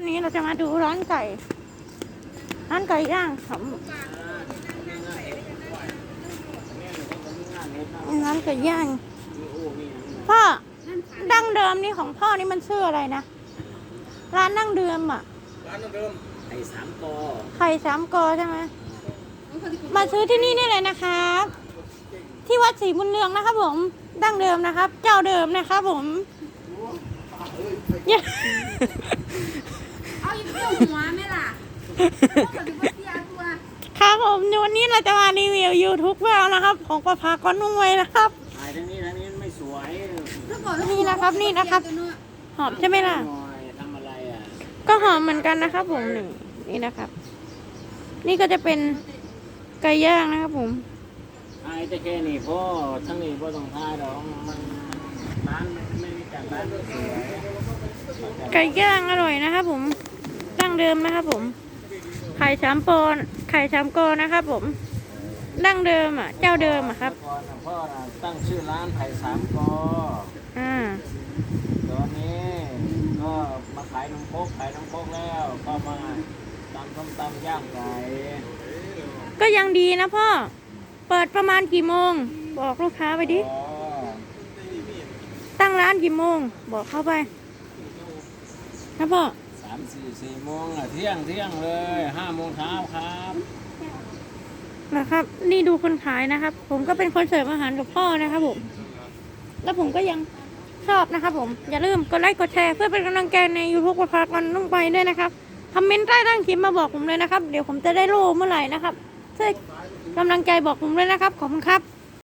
วันนี้เราจะมาดูร้านไก่ ร้านไก่ย่างครับร้านไก่ย่างพ่อดั้งเดิมนี่ของพ่อนี่มันชื่ออะไรนะ ร้านดั้งเดิมอะ ร้านเดิมไอ้สามกอไข่สามกอใช่ไหมมาซื้อที่นี่นี่เลยนะครับ ที่วัดศรีบุญเรืองนะครับผม ดั้งเดิมนะครับ เจ้าเดิมนะครับผมอ หัวไหมล่ะพวกเขาจะมาเสียตัวครับผมวันนี้เราจะมารีวิวยูทูบเบอร์นะครับ ของประภากรนุ่งไว้นะครับถ่ายทั้งนี้ทั้งนี้ไม่สวยถ้าบอกแล้วนี่นะครับนี่นะครับ หอมใช่ไหมล่ะหน่อยทำอะไรอะก็หอมเหมือนกันนะครับ ผมหนึ่งนี่นะครับ นี่ก็จะเป็นไก่ย่างนะครับ ผมถ่ายแต่แค่นี้พ่อทั้งนี้พ่อต้องถ่ายดอกมันร้านไม่มีจัดร้านสวยไก่ย่างอร่อยนะครับผม ดั้งเดิมนะครับผม ไข่สามปอนไข่สามกอนะครับผมดั้งเดิมอะ เจ้าเดิมอะครับก่อนน่ะพ่อน่ะตั้งชื่อร้านไผ่สามกออ่าตอนนี้ก็มาขายน้ำโคกขายน้ำโคกแล้วก็มาตำส้มตำย่างไก่ก็ยังดีนะพ่อ เปิดประมาณกี่โมง บอกลูกค้าไปดิ อ๋อตั้งร้านกี่โมง บอกเข้าไปนะพ่อสามสี่สี่โมงอะเที่ยงเที่ยงเลยห้าโมงเช้าครับนะครับ นี่ดูคนขายนะครับ ผมก็เป็นคนเสิร์ฟอาหารกับพ่อนะครับผม แล้วผมก็ยังชอบนะครับผม อย่าลืมกดไลค์กดแชร์เพื่อเป็นกำลังใจในยูทูบประภากรนุ่งไปด้วยนะครับ คอมเมนต์ใต้ล่างคลิปมาบอกผมเลยนะครับ เดี๋ยวผมจะได้รู้เมื่อไหร่นะครับช่วยกำลังใจบอกผมด้วยนะครับ ขอบคุณครับ